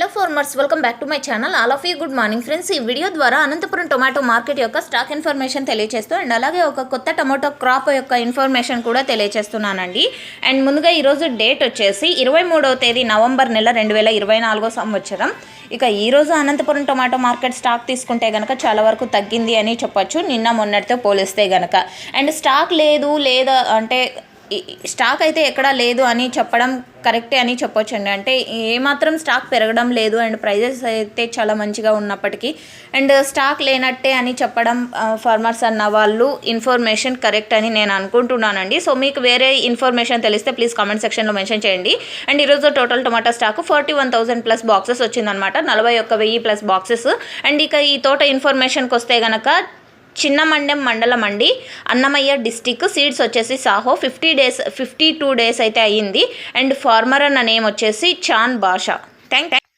Hello farmers welcome back to my channel all of you good morning friends ఈ video ద్వారా Anantapuram tomato market యొక్క stock information తెలియజేస్తూ and అలాగే ఒక కొత్త టొమాటో క్రాప్ యొక్క ఇన్ఫర్మేషన్ కూడా తెలియజేస్తున్నానండి అండ్ ముందుగా ఈరోజు డేట్ వచ్చేసి ఇరవై మూడవ తేదీ నవంబర్ నెల రెండు వేల ఇరవై నాలుగో సంవత్సరం. ఇక ఈరోజు అనంతపురం టొమాటో మార్కెట్ స్టాక్ తీసుకుంటే కనుక చాలా వరకు తగ్గింది అని చెప్పొచ్చు. నిన్న మొన్నటితో పోలిస్తే కనుక అండ్ స్టాక్ లేదు లేదా అంటే స్టాక్ అయితే ఎక్కడా లేదు అని చెప్పడం కరెక్టే అని చెప్పొచ్చండి. అంటే ఏమాత్రం స్టాక్ పెరగడం లేదు అండ్ ప్రైజెస్ అయితే చాలా మంచిగా ఉన్నప్పటికీ అండ్ స్టాక్ లేనట్టే అని చెప్పడం ఫార్మర్స్ అన్న వాళ్ళు ఇన్ఫర్మేషన్ కరెక్ట్ అని నేను అనుకుంటున్నానండి. సో మీకు వేరే ఇన్ఫర్మేషన్ తెలిస్తే ప్లీజ్ కామెంట్ సెక్షన్లో మెన్షన్ చేయండి. అండ్ ఈరోజు total tomato stock forty one thousand plus boxes వచ్చిందనమాట నలభై ఒక్క వెయ్యి ప్లస్ బాక్సెస్. అండ్ ఇక ఈ తోట ఇన్ఫర్మేషన్కి వస్తే కనుక చిన్నమండెం మండలం అండి. అన్నమయ్య డిస్టిక్ సీడ్స్ వచ్చేసి Saaho fifty days fifty two days అయితే అయ్యింది. అండ్ ఫార్మర్ అన్న నేమ్ వచ్చేసి చాన్ బాషా. Thank thank